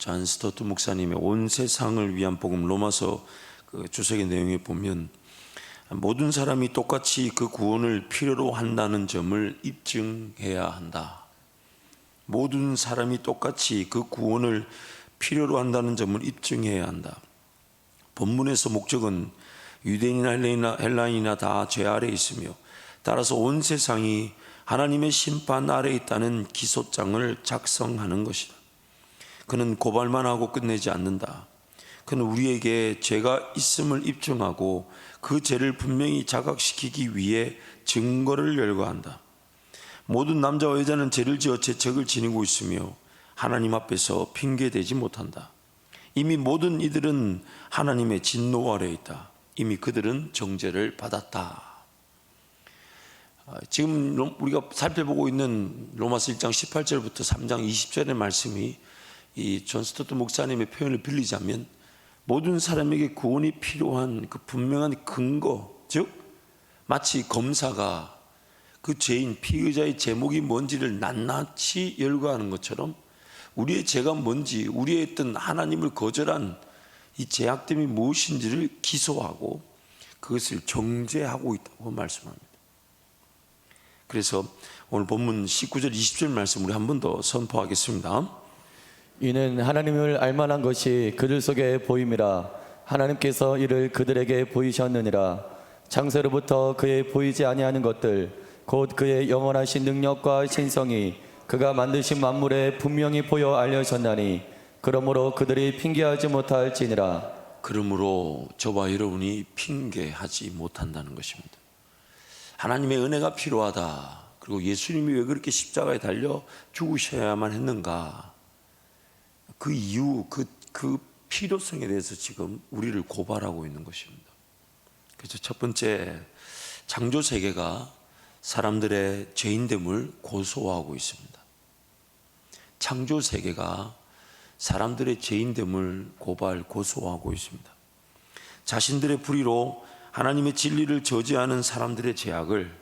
존 스토트 목사님의 온 세상을 위한 복음 로마서 그 주석의 내용에 보면 모든 사람이 똑같이 그 구원을 필요로 한다는 점을 입증해야 한다. 모든 사람이 똑같이 그 구원을 필요로 한다는 점을 입증해야 한다. 본문에서 목적은 유대인이나 헬라인이나, 헬라인이나 다 죄 아래 있으며 따라서 온 세상이 하나님의 심판 아래 있다는 기소장을 작성하는 것이다. 그는 고발만 하고 끝내지 않는다. 그는 우리에게 죄가 있음을 입증하고 그 죄를 분명히 자각시키기 위해 증거를 열거한다. 모든 남자와 여자는 죄를 지어 죄책을 지니고 있으며 하나님 앞에서 핑계대지 못한다. 이미 모든 이들은 하나님의 진노 아래 있다. 이미 그들은 정죄를 받았다. 아, 지금 로- 우리가 살펴보고 있는 로마서 1장 18절부터 3장 20절의 말씀이 이 존 스토트 목사님의 표현을 빌리자면 모든 사람에게 구원이 필요한 그 분명한 근거, 즉 마치 검사가 그 죄인 피의자의 제목이 뭔지를 낱낱이 열거하는 것처럼 우리의 죄가 뭔지, 우리의 어떤 하나님을 거절한 이 죄악됨이 무엇인지를 기소하고 그것을 정죄하고 있다고 말씀합니다. 그래서 오늘 본문 19절 20절 말씀 우리 한 번 더 선포하겠습니다. 이는 하나님을 알만한 것이 그들 속에 보임이라 하나님께서 이를 그들에게 보이셨느니라 창세로부터 그의 보이지 아니하는 것들 곧 그의 영원하신 능력과 신성이 그가 만드신 만물에 분명히 보여 알려졌나니 그러므로 그들이 핑계하지 못할지니라 그러므로 저와 여러분이 핑계하지 못한다는 것입니다. 하나님의 은혜가 필요하다. 그리고 예수님이 왜 그렇게 십자가에 달려 죽으셔야만 했는가? 그 이유, 그, 그 필요성에 대해서 지금 우리를 고발하고 있는 것입니다. 그래서 첫 번째, 창조 세계가 사람들의 죄인됨을 고소하고 있습니다. 창조 세계가 사람들의 죄인됨을 고발 고소하고 있습니다. 자신들의 불의로 하나님의 진리를 저지하는 사람들의 죄악을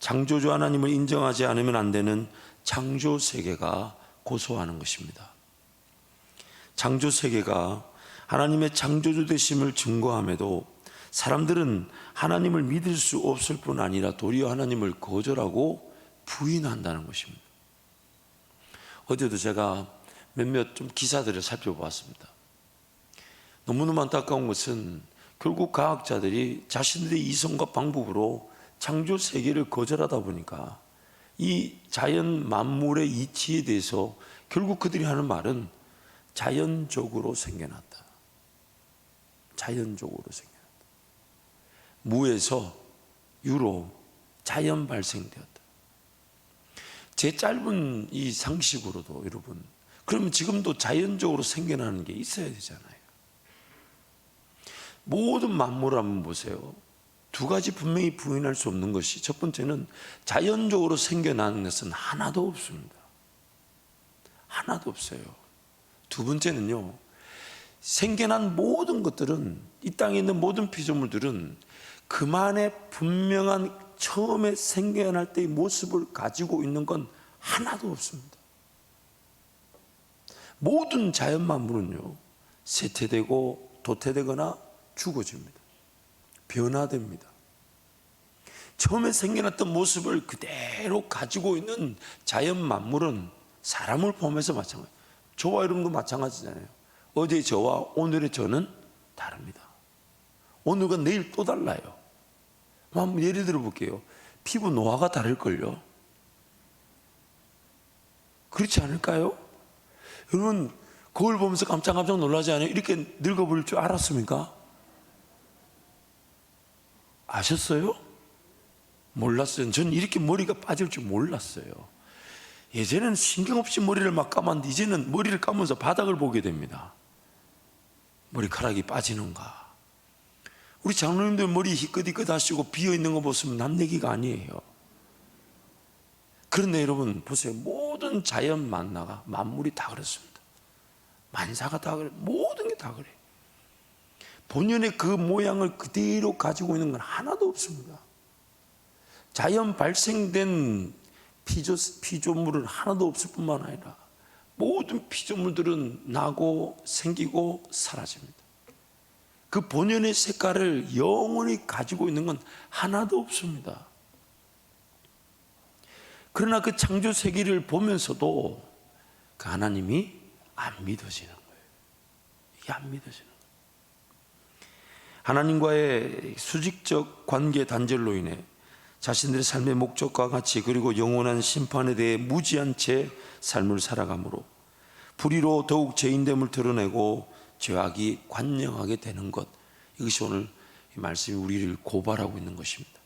창조주 하나님을 인정하지 않으면 안 되는 창조 세계가 고소하는 것입니다. 창조 세계가 하나님의 창조주 되심을 증거함에도 사람들은 하나님을 믿을 수 없을 뿐 아니라 도리어 하나님을 거절하고 부인한다는 것입니다. 어제도 제가 몇몇 좀 기사들을 살펴보았습니다. 너무너무 안타까운 것은 결국 과학자들이 자신들의 이성과 방법으로 창조 세계를 거절하다 보니까 이 자연 만물의 이치에 대해서 결국 그들이 하는 말은 자연적으로 생겨났다. 자연적으로 생겨났다. 무에서 유로 자연 발생되었다. 제 짧은 이 상식으로도 여러분 그러면 지금도 자연적으로 생겨나는 게 있어야 되잖아요. 모든 만물을 한번 보세요. 두 가지 분명히 부인할 수 없는 것이 첫 번째는 자연적으로 생겨나는 것은 하나도 없습니다. 하나도 없어요. 두 번째는요. 생겨난 모든 것들은 이 땅에 있는 모든 피조물들은 그만의 분명한 처음에 생겨날 때의 모습을 가지고 있는 건 하나도 없습니다. 모든 자연 만물은요, 쇠퇴되고 도태되거나 죽어집니다. 변화됩니다. 처음에 생겨났던 모습을 그대로 가지고 있는 자연 만물은 사람을 포함해서 마찬가지. 저와 여러분도 마찬가지잖아요. 어제 저와 오늘의 저는 다릅니다. 오늘과 내일 또 달라요. 한번 예를 들어 볼게요. 피부 노화가 다를걸요. 그렇지 않을까요? 여러분, 거울 보면서 깜짝깜짝 놀라지 않아요? 이렇게 늙어버릴 줄 알았습니까? 아셨어요? 몰랐어요. 전 이렇게 머리가 빠질 줄 몰랐어요. 예전에는 신경 없이 머리를 막 감았는데 이제는 머리를 감으면서 바닥을 보게 됩니다. 머리카락이 빠지는가. 우리 장로님들 머리 희끗희끗 하시고 비어 있는 거 보시면 남 얘기가 아니에요. 그런데 여러분 보세요. 모든 자연 만나가 만물이 다 그렇습니다. 만사가 다 그래. 모든 게 다 그래. 본연의 그 모양을 그대로 가지고 있는 건 하나도 없습니다. 자연 발생된 피조, 피조물은 하나도 없을 뿐만 아니라 모든 피조물들은 나고 생기고 사라집니다. 그 본연의 색깔을 영원히 가지고 있는 건 하나도 없습니다. 그러나 그 창조 세계를 보면서도 그 하나님이 안 믿어지는 거예요. 이게 안 믿어지는 거예요. 하나님과의 수직적 관계 단절로 인해 자신들의 삶의 목적과 같이 그리고 영원한 심판에 대해 무지한 채 삶을 살아가므로 불의로 더욱 죄인됨을 드러내고 죄악이 관영하게 되는 것 이것이 오늘 이 말씀이 우리를 고발하고 있는 것입니다.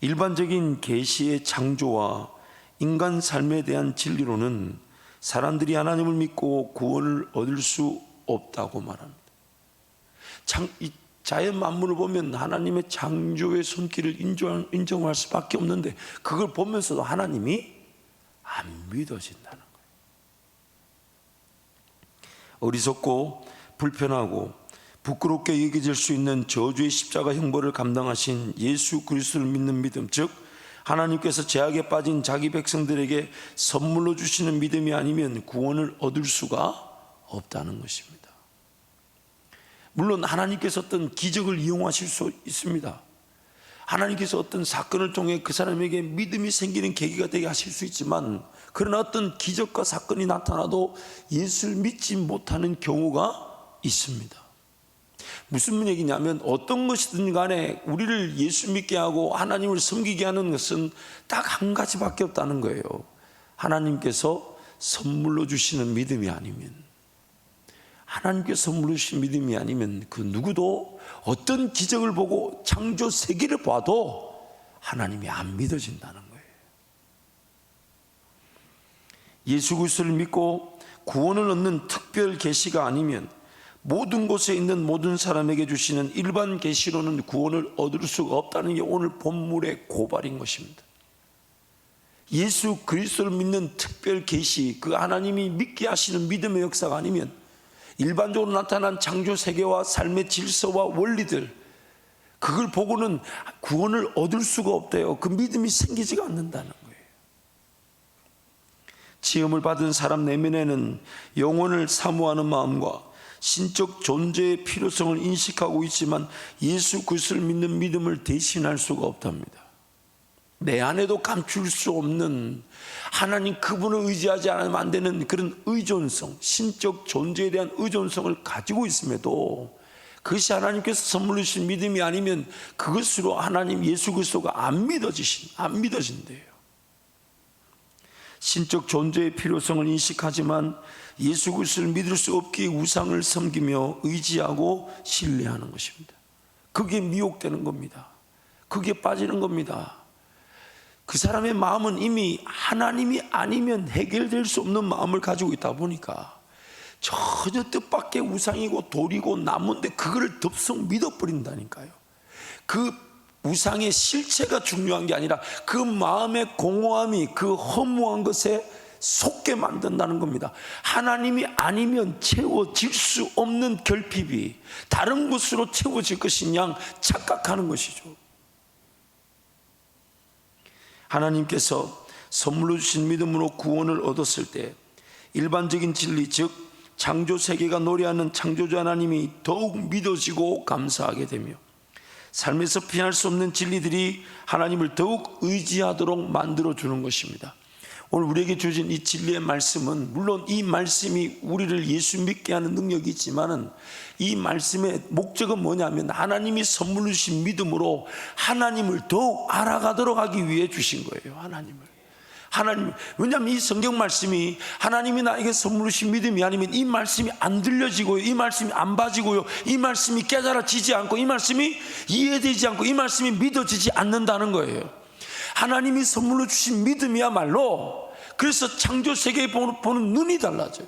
일반적인 계시의 창조와 인간 삶에 대한 진리로는 사람들이 하나님을 믿고 구원을 얻을 수 없다고 말합니다. 장, 이 자연 만물을 보면 하나님의 창조의 손길을 인정, 인정할 수밖에 없는데 그걸 보면서도 하나님이 안 믿어진다는 거예요. 어리석고 불편하고 부끄럽게 여겨질 수 있는 저주의 십자가 형벌을 감당하신 예수 그리스도를 믿는 믿음, 즉 하나님께서 죄악에 빠진 자기 백성들에게 선물로 주시는 믿음이 아니면 구원을 얻을 수가 없다는 것입니다. 물론 하나님께서 어떤 기적을 이용하실 수 있습니다. 하나님께서 어떤 사건을 통해 그 사람에게 믿음이 생기는 계기가 되게 하실 수 있지만 그러나 어떤 기적과 사건이 나타나도 예수를 믿지 못하는 경우가 있습니다. 무슨 얘기냐면 어떤 것이든 간에 우리를 예수 믿게 하고 하나님을 섬기게 하는 것은 딱 한 가지밖에 없다는 거예요. 하나님께서 선물로 주시는 믿음이 아니면 하나님께서 주신 믿음이 아니면 그 누구도 어떤 기적을 보고 창조 세계를 봐도 하나님이 안 믿어진다는 거예요. 예수 그리스도를 믿고 구원을 얻는 특별 계시가 아니면 모든 곳에 있는 모든 사람에게 주시는 일반 계시로는 구원을 얻을 수가 없다는 게 오늘 본물의 고발인 것입니다. 예수 그리스도를 믿는 특별 계시, 그 하나님이 믿게 하시는 믿음의 역사가 아니면 일반적으로 나타난 창조 세계와 삶의 질서와 원리들 그걸 보고는 구원을 얻을 수가 없대요. 그 믿음이 생기지가 않는다는 거예요. 지음을 받은 사람 내면에는 영혼을 사모하는 마음과 신적 존재의 필요성을 인식하고 있지만 예수 그리스도를 믿는 믿음을 대신할 수가 없답니다. 내 안에도 감출 수 없는 하나님 그분을 의지하지 않으면 안 되는 그런 의존성, 신적 존재에 대한 의존성을 가지고 있음에도 그것이 하나님께서 선물로 주신 믿음이 아니면 그것으로 하나님 예수 그리스도가 안 믿어지신, 안 믿어진대요. 신적 존재의 필요성을 인식하지만 예수 그리스도를 믿을 수 없기에 우상을 섬기며 의지하고 신뢰하는 것입니다. 그게 미혹되는 겁니다. 그게 빠지는 겁니다. 그 사람의 마음은 이미 하나님이 아니면 해결될 수 없는 마음을 가지고 있다 보니까 전혀 뜻밖의 우상이고 돌이고 나무인데 그거를 덥석 믿어버린다니까요. 그 우상의 실체가 중요한 게 아니라 그 마음의 공허함이 그 허무한 것에 속게 만든다는 겁니다. 하나님이 아니면 채워질 수 없는 결핍이 다른 것으로 채워질 양 착각하는 것이죠. 하나님께서 선물로 주신 믿음으로 구원을 얻었을 때 일반적인 진리 즉 창조 세계가 노래하는 창조주 하나님이 더욱 믿어지고 감사하게 되며 삶에서 피할 수 없는 진리들이 하나님을 더욱 의지하도록 만들어 주는 것입니다. 오늘 우리에게 주신 이 진리의 말씀은 물론 이 말씀이 우리를 예수 믿게 하는 능력이 있지만은 이 말씀의 목적은 뭐냐면 하나님이 선물로 주신 믿음으로 하나님을 더욱 알아가도록 하기 위해 주신 거예요. 하나님을. 하나님, 왜냐하면 이 성경 말씀이 하나님이 나에게 선물로 주신 믿음이 아니면 이 말씀이 안 들려지고요. 이 말씀이 안 봐지고요. 이 말씀이 깨달아지지 않고 이 말씀이 이해되지 않고 이 말씀이 믿어지지 않는다는 거예요. 하나님이 선물로 주신 믿음이야말로 그래서 창조 세계에 보는, 눈이 달라져요.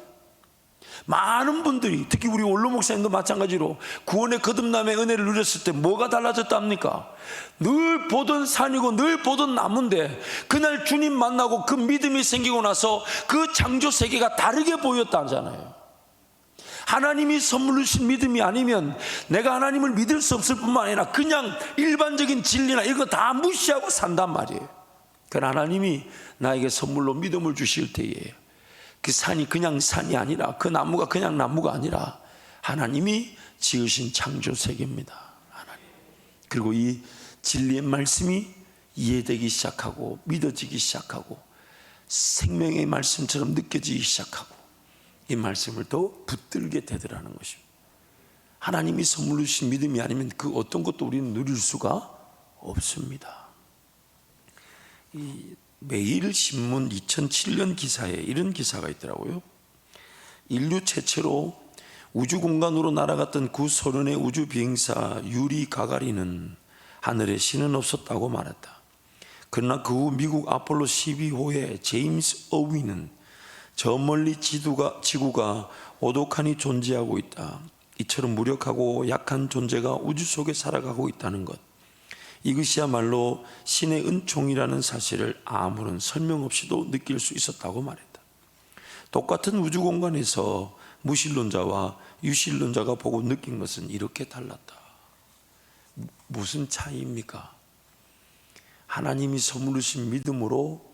많은 분들이 특히 우리 원로 목사님도 마찬가지로 구원의 거듭남의 은혜를 누렸을 때 뭐가 달라졌답니까? 늘 보던 산이고 늘 보던 나무인데 그날 주님 만나고 그 믿음이 생기고 나서 그 창조 세계가 다르게 보였다잖아요. 하나님이 선물로 주신 믿음이 아니면 내가 하나님을 믿을 수 없을 뿐만 아니라 그냥 일반적인 진리나 이거 다 무시하고 산단 말이에요. 그러나 하나님이 나에게 선물로 믿음을 주실 때에 그 산이 그냥 산이 아니라 그 나무가 그냥 나무가 아니라 하나님이 지으신 창조 세계입니다. 하나님. 그리고 이 진리의 말씀이 이해되기 시작하고 믿어지기 시작하고 생명의 말씀처럼 느껴지기 시작하고 이 말씀을 더 붙들게 되더라는 것입니다. 하나님이 선물로 주신 믿음이 아니면 그 어떤 것도 우리는 누릴 수가 없습니다. 이 매일 신문 2007년 기사에 이런 기사가 있더라고요. 인류 최초로 우주 공간으로 날아갔던 구소련의 우주 비행사 유리 가가린은 하늘에 신은 없었다고 말했다. 그러나 그 후 미국 아폴로 12호의 제임스 어윈은 저 멀리 지구가, 지구가 오독하니 존재하고 있다. 이처럼 무력하고 약한 존재가 우주 속에 살아가고 있다는 것. 이것이야말로 신의 은총이라는 사실을 아무런 설명 없이도 느낄 수 있었다고 말했다. 똑같은 우주 공간에서 무신론자와 유신론자가 보고 느낀 것은 이렇게 달랐다. 무슨 차이입니까? 하나님이 주신 믿음으로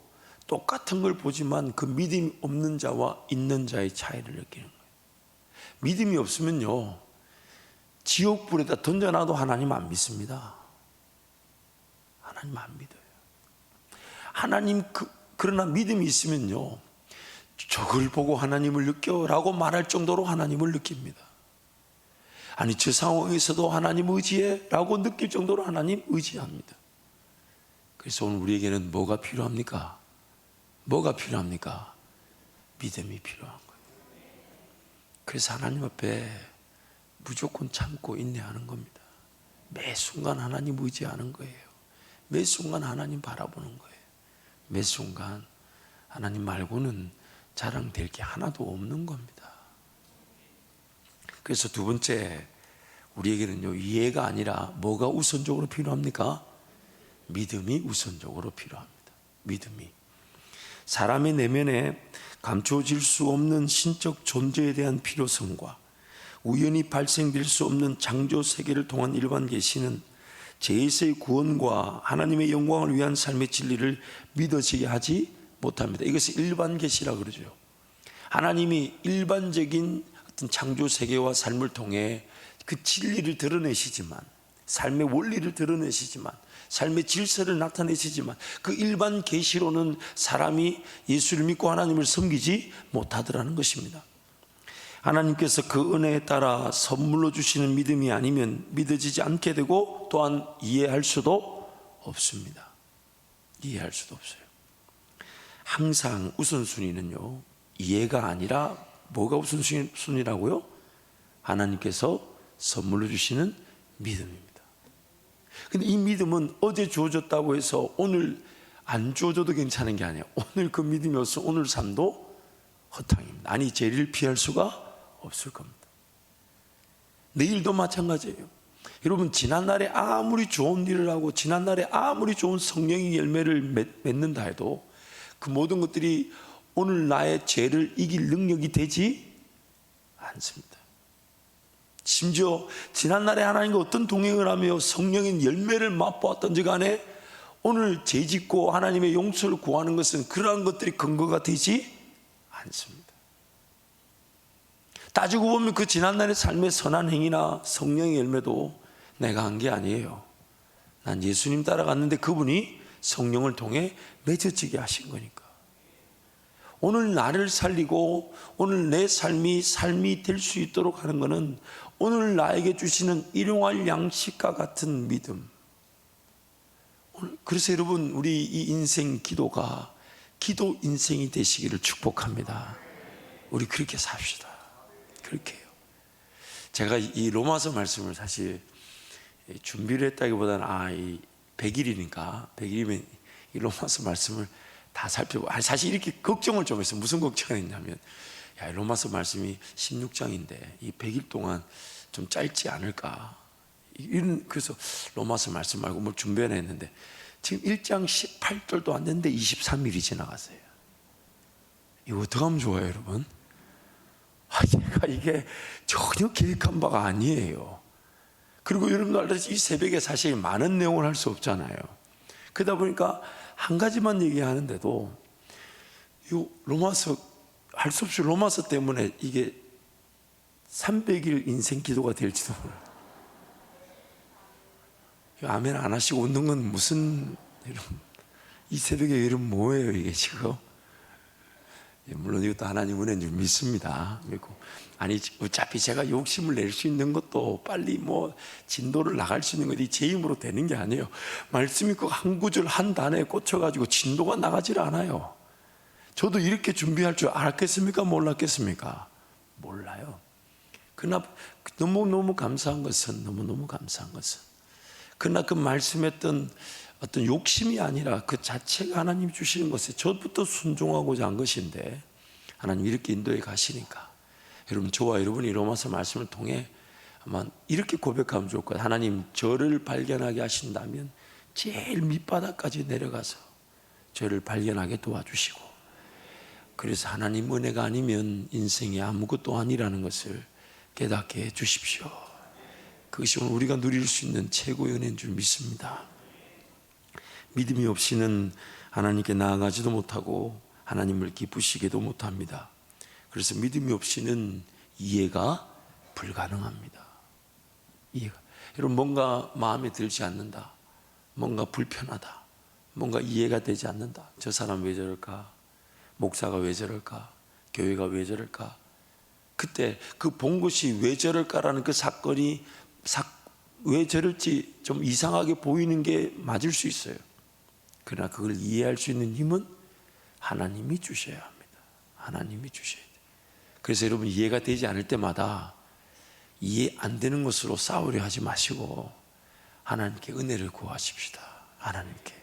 똑같은 걸 보지만 그 믿음이 없는 자와 있는 자의 차이를 느끼는 거예요. 믿음이 없으면요, 지옥불에다 던져놔도 하나님 안 믿습니다. 하나님 안 믿어요. 하나님 그, 그러나 믿음이 있으면요, 저걸 보고 하나님을 느껴라고 말할 정도로 하나님을 느낍니다. 아니, 저 상황에서도 하나님 의지해 라고 느낄 정도로 하나님 의지합니다. 그래서 오늘 우리에게는 뭐가 필요합니까? 뭐가 필요합니까? 믿음이 필요한 거예요. 그래서 하나님 앞에 무조건 참고 인내하는 겁니다. 매 순간 하나님 의지하는 거예요. 매 순간 하나님 바라보는 거예요. 매 순간 하나님 말고는 자랑될 게 하나도 없는 겁니다. 그래서 두 번째 우리에게는요 이해가 아니라 뭐가 우선적으로 필요합니까? 믿음이 우선적으로 필요합니다. 믿음이 사람의 내면에 감춰질 수 없는 신적 존재에 대한 필요성과 우연히 발생될 수 없는 창조 세계를 통한 일반 계시는 제에서의 구원과 하나님의 영광을 위한 삶의 진리를 믿어지게 하지 못합니다. 이것을 일반 계시라 그러죠. 하나님이 일반적인 어떤 창조 세계와 삶을 통해 그 진리를 드러내시지만 삶의 원리를 드러내시지만 삶의 질서를 나타내시지만 그 일반 계시로는 사람이 예수를 믿고 하나님을 섬기지 못하더라는 것입니다. 하나님께서 그 은혜에 따라 선물로 주시는 믿음이 아니면 믿어지지 않게 되고 또한 이해할 수도 없습니다. 이해할 수도 없어요. 항상 우선순위는요, 이해가 아니라 뭐가 우선순위라고요? 하나님께서 선물로 주시는 믿음입니다. 근데 이 믿음은 어제 주어졌다고 해서 오늘 안 주어져도 괜찮은 게 아니에요. 오늘 그 믿음이 없어 오늘 삶도 허탕입니다. 아니, 죄를 피할 수가 없을 겁니다. 내일도 마찬가지예요. 여러분, 지난날에 아무리 좋은 일을 하고, 지난날에 아무리 좋은 성령의 열매를 맺, 맺는다 해도 그 모든 것들이 오늘 나의 죄를 이길 능력이 되지 않습니다. 심지어 지난날에 하나님과 어떤 동행을 하며 성령의 열매를 맛보았던지 간에 오늘 죄 짓고 하나님의 용서를 구하는 것은 그러한 것들이 근거가 되지 않습니다. 따지고 보면 그 지난날의 삶의 선한 행위나 성령의 열매도 내가 한 게 아니에요. 난 예수님 따라갔는데 그분이 성령을 통해 맺어지게 하신 거니까. 오늘 나를 살리고 오늘 내 삶이 삶이 될 수 있도록 하는 것은 오늘 나에게 주시는 일용할 양식과 같은 믿음. 그래서 여러분 우리 이 인생 기도가 기도 인생이 되시기를 축복합니다. 우리 그렇게 삽시다. 그렇게 해요. 제가 이 로마서 말씀을 사실 준비를 했다기보다는 아, 이 100일이니까 100일이면 이 로마서 말씀을 다 살펴보. 아, 사실 이렇게 걱정을 좀 했어요. 무슨 걱정을 했냐면 야, 로마서 말씀이 16장인데 이 100일 동안 좀 짧지 않을까? 이런 그래서 로마서 말씀 말고 뭘 준비해 냈는데 지금 1장 18절도 안 됐는데 23일이 지나갔어요. 이거 어떻게 하면 좋아요, 여러분? 아, 제가 이게 전혀 계획한 바가 아니에요. 그리고 여러분도 알다시피 이 새벽에 사실 많은 내용을 할 수 없잖아요. 그러다 보니까 한 가지만 얘기하는데도 이 로마서 할 수 없이 로마서 때문에 이게 300일 인생 기도가 될지도 몰라요. 아멘 안 하시고 웃는 건 무슨 이런 이 새벽에 이런 뭐예요 이게 지금? 예, 물론 이것도 하나님 은혜인 줄 믿습니다. 믿고 아니 어차피 제가 욕심을 낼 수 있는 것도 빨리 뭐 진도를 나갈 수 있는 것이 제 힘으로 되는 게 아니에요. 말씀이 그한 구절 한 단에 꽂혀가지고 진도가 나가질 않아요. 저도 이렇게 준비할 줄 알았겠습니까? 몰랐겠습니까? 몰라요. 그러나 너무 너무 감사한 것은 너무 너무 감사한 것은 그러나 그 말씀했던 어떤 욕심이 아니라 그 자체가 하나님 주시는 것에 저부터 순종하고자 한 것인데 하나님 이렇게 인도에 가시니까 여러분 저와 여러분이 로마서 말씀을 통해 아마 이렇게 고백하면 좋을 거예요. 하나님 저를 발견하게 하신다면 제일 밑바닥까지 내려가서 저를 발견하게 도와주시고 그래서 하나님 은혜가 아니면 인생이 아무것도 아니라는 것을 깨닫게 해 주십시오. 그것이 오늘 우리가 누릴 수 있는 최고의 은혜인 줄 믿습니다. 믿음이 없이는 하나님께 나아가지도 못하고 하나님을 기쁘시게도 못합니다. 그래서 믿음이 없이는 이해가 불가능합니다. 이해가. 여러분 뭔가 마음에 들지 않는다. 뭔가 불편하다. 뭔가 이해가 되지 않는다. 저 사람 왜 저럴까? 목사가 왜 저럴까? 교회가 왜 저럴까? 그때 그본 것이 왜 저럴까라는 그 사건이 사, 왜 저럴지 좀 이상하게 보이는 게 맞을 수 있어요. 그러나 그걸 이해할 수 있는 힘은 하나님이 주셔야 합니다. 하나님이 주셔야 돼요. 그래서 여러분 이해가 되지 않을 때마다 이해 안 되는 것으로 싸우려 하지 마시고 하나님께 은혜를 구하십시다. 하나님께.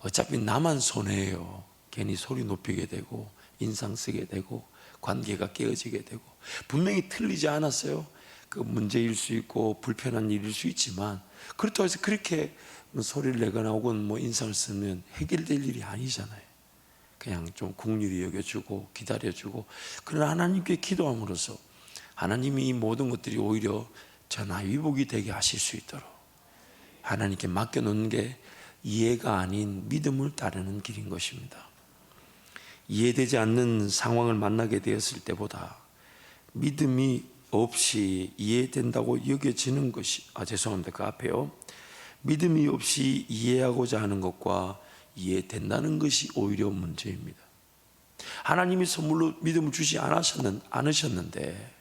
어차피 나만 손해예요. 괜히 소리 높이게 되고 인상 쓰게 되고 관계가 깨어지게 되고 분명히 틀리지 않았어요. 그 문제일 수 있고 불편한 일일 수 있지만 그렇다고 해서 그렇게 뭐 소리를 내거나 혹은 뭐 인상을 쓰면 해결될 일이 아니잖아요. 그냥 좀 국률이 여겨주고 기다려주고 그러나 하나님께 기도함으로써 하나님이 이 모든 것들이 오히려 전화위복이 되게 하실 수 있도록 하나님께 맡겨놓는 게 이해가 아닌 믿음을 따르는 길인 것입니다. 이해되지 않는 상황을 만나게 되었을 때보다 믿음이 없이 이해된다고 여겨지는 것이 아 죄송합니다. 그 앞에요. 믿음이 없이 이해하고자 하는 것과 이해된다는 것이 오히려 문제입니다. 하나님이 선물로 믿음을 주지 않으셨는, 않으셨는데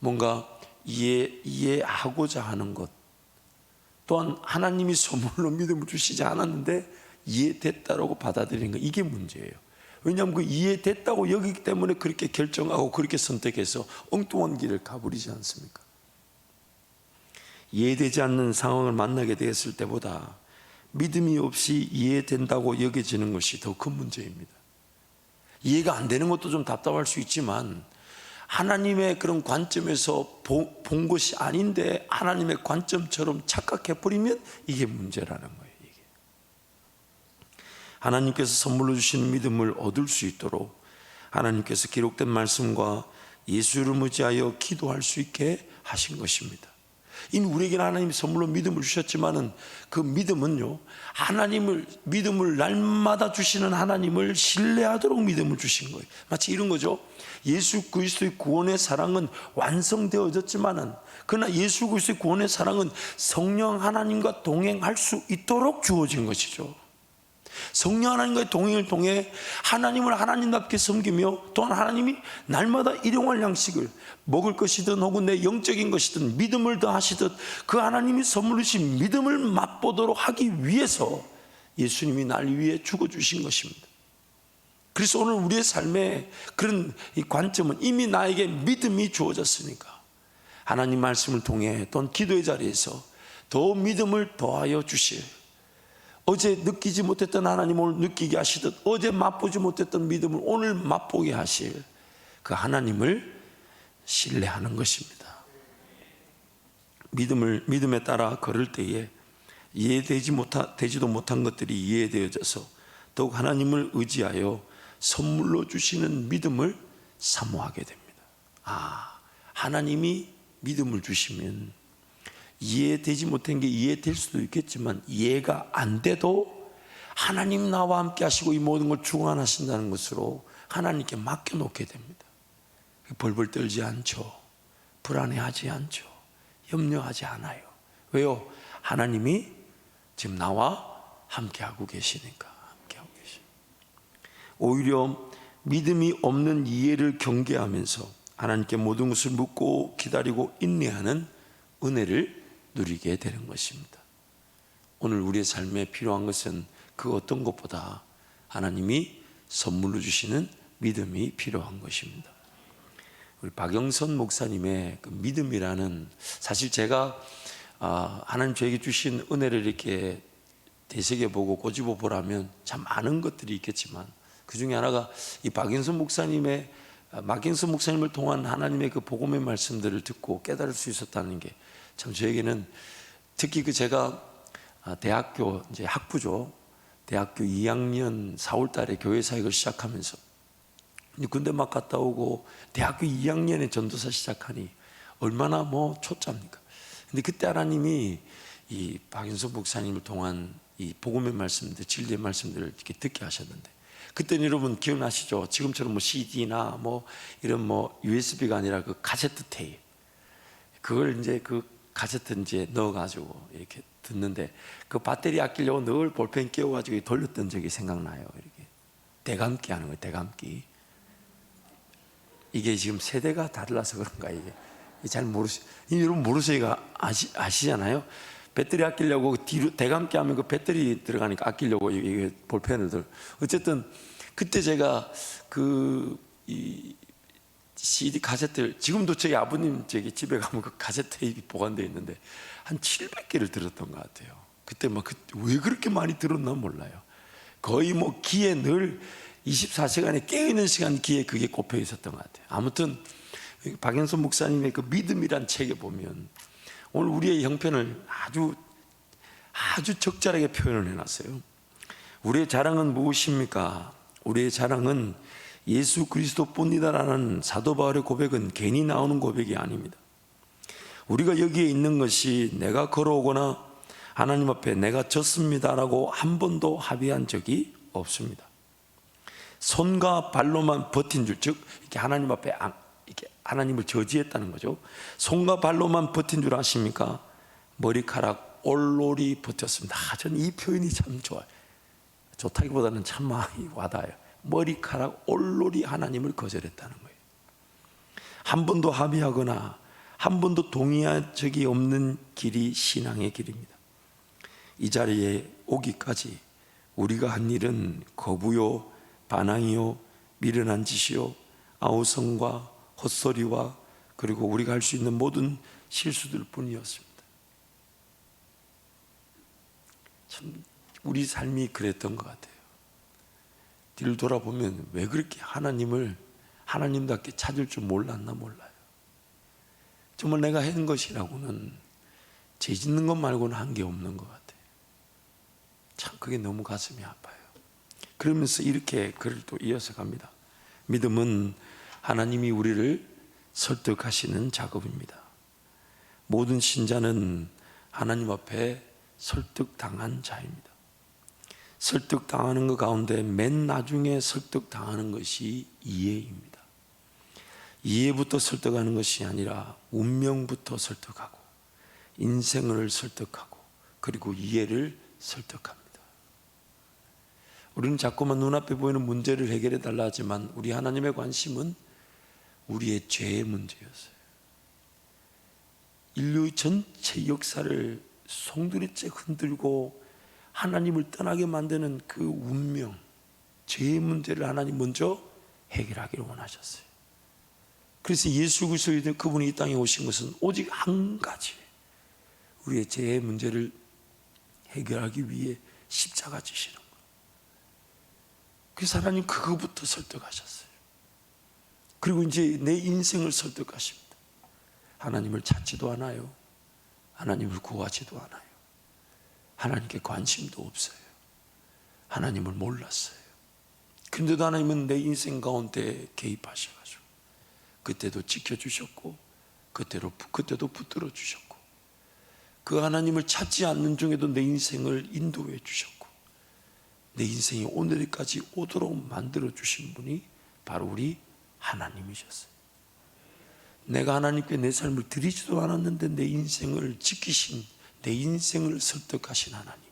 뭔가 이해, 이해하고자 하는 것 또한 하나님이 선물로 믿음을 주시지 않았는데 이해됐다라고 받아들이는 것 이게 문제예요 왜냐하면 그 이해됐다고 여기기 때문에 그렇게 결정하고 그렇게 선택해서 엉뚱한 길을 가버리지 않습니까? 이해되지 않는 상황을 만나게 되었을 때보다 믿음이 없이 이해된다고 여겨지는 것이 더 큰 문제입니다. 이해가 안 되는 것도 좀 답답할 수 있지만 하나님의 그런 관점에서 보- 본 것이 아닌데 하나님의 관점처럼 착각해 버리면 이게 문제라는 거예요. 하나님께서 선물로 주신 믿음을 얻을 수 있도록 하나님께서 기록된 말씀과 예수를 의지하여 기도할 수 있게 하신 것입니다. 이미 우리에게는 하나님이 선물로 믿음을 주셨지만은 그 믿음은요, 하나님을, 믿음을 날마다 주시는 하나님을 신뢰하도록 믿음을 주신 거예요. 마치 이런 거죠. 예수 그리스도의 구원의 사랑은 완성되어졌지만은, 그러나 예수 그리스도의 구원의 사랑은 성령 하나님과 동행할 수 있도록 주어진 것이죠. 성령 하나님과의 동행을 통해 하나님을 하나님답게 섬기며 또한 하나님이 날마다 일용할 양식을 먹을 것이든 혹은 내 영적인 것이든 믿음을 더하시듯 그 하나님이 선물로 주신 믿음을 맛보도록 하기 위해서 예수님이 날 위해 죽어주신 것입니다. 그래서 오늘 우리의 삶에 그런 이 관점은 이미 나에게 믿음이 주어졌으니까 하나님 말씀을 통해 또는 기도의 자리에서 더 믿음을 더하여 주실 어제 느끼지 못했던 하나님을 느끼게 하시듯 어제 맛보지 못했던 믿음을 오늘 맛보게 하실 그 하나님을 신뢰하는 것입니다. 믿음을 믿음에 따라 걸을 때에 이해되지 못하, 되지도 못한 것들이 이해되어져서 더욱 하나님을 의지하여 선물로 주시는 믿음을 사모하게 됩니다. 아, 하나님이 믿음을 주시면 이해되지 못한 게 이해될 수도 있겠지만 이해가 안 돼도 하나님 나와 함께 하시고 이 모든 걸 주관하신다는 것으로 하나님께 맡겨놓게 됩니다. 벌벌 떨지 않죠. 불안해하지 않죠. 염려하지 않아요. 왜요? 하나님이 지금 나와 함께하고 계시니까. 함께하고 계시. 오히려 믿음이 없는 이해를 경계하면서 하나님께 모든 것을 묻고 기다리고 인내하는 은혜를 누리게 되는 것입니다. 오늘 우리의 삶에 필요한 것은 그 어떤 것보다 하나님이 선물로 주시는 믿음이 필요한 것입니다. 우리 박영선 목사님의 그 믿음이라는 사실 제가 아, 하나님 저에게 주신 은혜를 이렇게 되새겨 보고 꼬집어 보라면 참 많은 것들이 있겠지만 그 중에 하나가 이 박영선 목사님의 아, 박영선 목사님을 통한 하나님의 그 복음의 말씀들을 듣고 깨달을 수 있었다는 게 참 저에게는 특히 그 제가 아, 대학교 이제 학부죠. 대학교 2학년 4월 달에 교회 사역을 시작하면서 군대 막 갔다 오고 대학교 2학년에 전도사 시작하니 얼마나 뭐 초짜입니까? 근데 그때 하나님이 이 박인선 목사님을 통한 이 복음의 말씀들, 진리의 말씀들을 이렇게 듣게 하셨는데 그때는 여러분 기억나시죠? 지금처럼 뭐 CD나 뭐 이런 뭐 USB가 아니라 그 카세트 테이프 그걸 이제 그 이제 넣어가지고 이렇게 듣는데 그 배터리 아끼려고 늘 볼펜 끼워가지고 돌렸던 적이 생각나요. 이렇게 대감기 하는 거예요. 대감기. 이게 지금 세대가 달라서 그런가 이게 잘 모르시. 여러분 모르세요? 아시 아시잖아요. 배터리 아끼려고 뒤로 대감기 하면 그 배터리 들어가니까 아끼려고 이게 볼펜을 들. 어쨌든 그때 제가 그 이 CD 카세트를 지금도 저희 아버님 저기 집에 가면 그 카세트 테이프 보관되어 있는데 한 700개를 들었던 것 같아요. 그때 막 왜 그렇게 많이 들었나 몰라요. 거의 뭐 귀에 늘 24시간에 깨어있는 시간 귀에 그게 꼽혀 있었던 것 같아요. 아무튼 박영선 목사님의 그 믿음이란 책에 보면 오늘 우리의 형편을 아주 아주 적절하게 표현을 해놨어요. 우리의 자랑은 무엇입니까? 우리의 자랑은 예수 그리스도뿐이다라는 사도 바울의 고백은 괜히 나오는 고백이 아닙니다. 우리가 여기에 있는 것이 내가 걸어오거나 하나님 앞에 내가 졌습니다라고 한 번도 합의한 적이 없습니다. 손과 발로만 버틴 줄, 즉 이렇게 하나님 앞에 안- 이렇게 하나님을 저지했다는 거죠. 손과 발로만 버틴 줄 아십니까? 머리카락 올롤이 버텼습니다. 아, 저는 이 표현이 참 좋아요. 좋다기보다는 참 많이 와닿아요. 머리카락 올롤이 하나님을 거절했다는 거예요. 한 번도 합의하거나 한 번도 동의한 적이 없는 길이 신앙의 길입니다. 이 자리에 오기까지 우리가 한 일은 거부요, 반항이요, 미련한 짓이요, 아우성과 헛소리와 그리고 우리가 할 수 있는 모든 실수들 뿐이었습니다. 참 우리 삶이 그랬던 것 같아요. 뒤를 돌아보면 왜 그렇게 하나님을 하나님답게 찾을 줄 몰랐나 몰라요. 정말 내가 한 것이라고는 죄 짓는 것 말고는 한 게 없는 것 같아요. 참 그게 너무 가슴이 아파요. 그러면서 이렇게 글을 또 이어서 갑니다. 믿음은 하나님이 우리를 설득하시는 작업입니다. 모든 신자는 하나님 앞에 설득당한 자입니다. 설득당하는 것 가운데 맨 나중에 설득당하는 것이 이해입니다. 이해부터 설득하는 것이 아니라 운명부터 설득하고 인생을 설득하고 그리고 이해를 설득합니다. 우리는 자꾸만 눈앞에 보이는 문제를 해결해 달라 하지만 우리 하나님의 관심은 우리의 죄의 문제였어요. 인류 전체 역사를 송두리째 흔들고 하나님을 떠나게 만드는 그 운명, 죄의 문제를 하나님 먼저 해결하기를 원하셨어요. 그래서 예수 그리스도 그분이 이 땅에 오신 것은 오직 한 가지 우리의 죄의 문제를 해결하기 위해 십자가 지시는 거. 그래서 하나님 그거부터 설득하셨어요. 그리고 이제 내 인생을 설득하십니다. 하나님을 찾지도 않아요. 하나님을 구하지도 않아요. 하나님께 관심도 없어요. 하나님을 몰랐어요. 근데도 하나님은 내 인생 가운데 개입하셔가지고 그때도 지켜주셨고 그때로 그때도 붙들어 주셨고 그 하나님을 찾지 않는 중에도 내 인생을 인도해 주셨고 내 인생이 오늘까지 오도록 만들어 주신 분이 바로 우리 하나님이셨어요. 내가 하나님께 내 삶을 드리지도 않았는데 내 인생을 지키신 내 인생을 설득하신 하나님.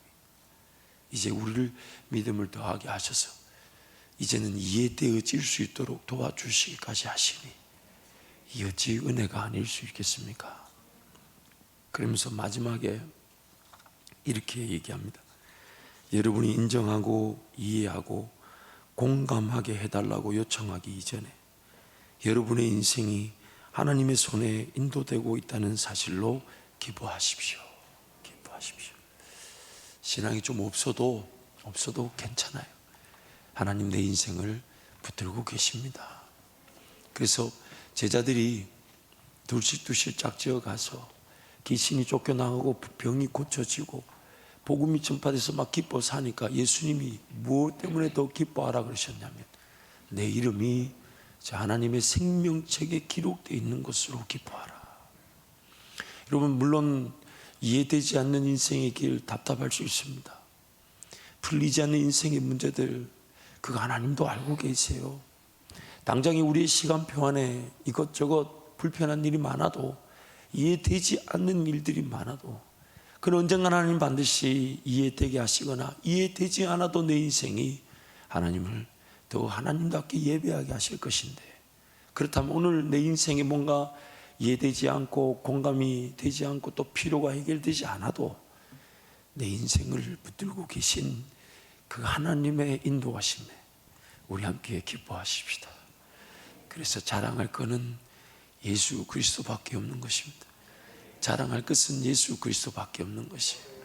이제 우리를 믿음을 더하게 하셔서 이제는 이해되어질 수 있도록 도와주시기까지 하시니 이 어찌 은혜가 아닐 수 있겠습니까? 그러면서 마지막에 이렇게 얘기합니다. 여러분이 인정하고 이해하고 공감하게 해달라고 요청하기 이전에 여러분의 인생이 하나님의 손에 인도되고 있다는 사실로 기뻐하십시오. 기뻐하십시오. 신앙이 좀 없어도 없어도 괜찮아요. 하나님 내 인생을 붙들고 계십니다. 그래서 제자들이 둘씩 둘씩 짝지어 가서 귀신이 쫓겨나가고 병이 고쳐지고 복음이 전파돼서 막 기뻐 사니까 예수님이 무엇 때문에 더 기뻐하라 그러셨냐면 내 이름이 저 하나님의 생명책에 기록되어 있는 것으로 기뻐하라. 여러분 물론 이해되지 않는 인생의 길 답답할 수 있습니다. 풀리지 않는 인생의 문제들 그거 하나님도 알고 계세요. 당장에 우리의 시간표 안에 이것저것 불편한 일이 많아도 이해되지 않는 일들이 많아도 그는 언젠가 하나님 반드시 이해되게 하시거나 이해되지 않아도 내 인생이 하나님을 더 하나님답게 예배하게 하실 것인데 그렇다면 오늘 내 인생에 뭔가 이해되지 않고 공감이 되지 않고 또 필요가 해결되지 않아도 내 인생을 붙들고 계신 그 하나님의 인도하심에 우리 함께 기뻐하십시다. 그래서 자랑할 것은 예수 그리스도밖에 없는 것입니다. 자랑할 것은 예수 그리스도밖에 없는 것이에요.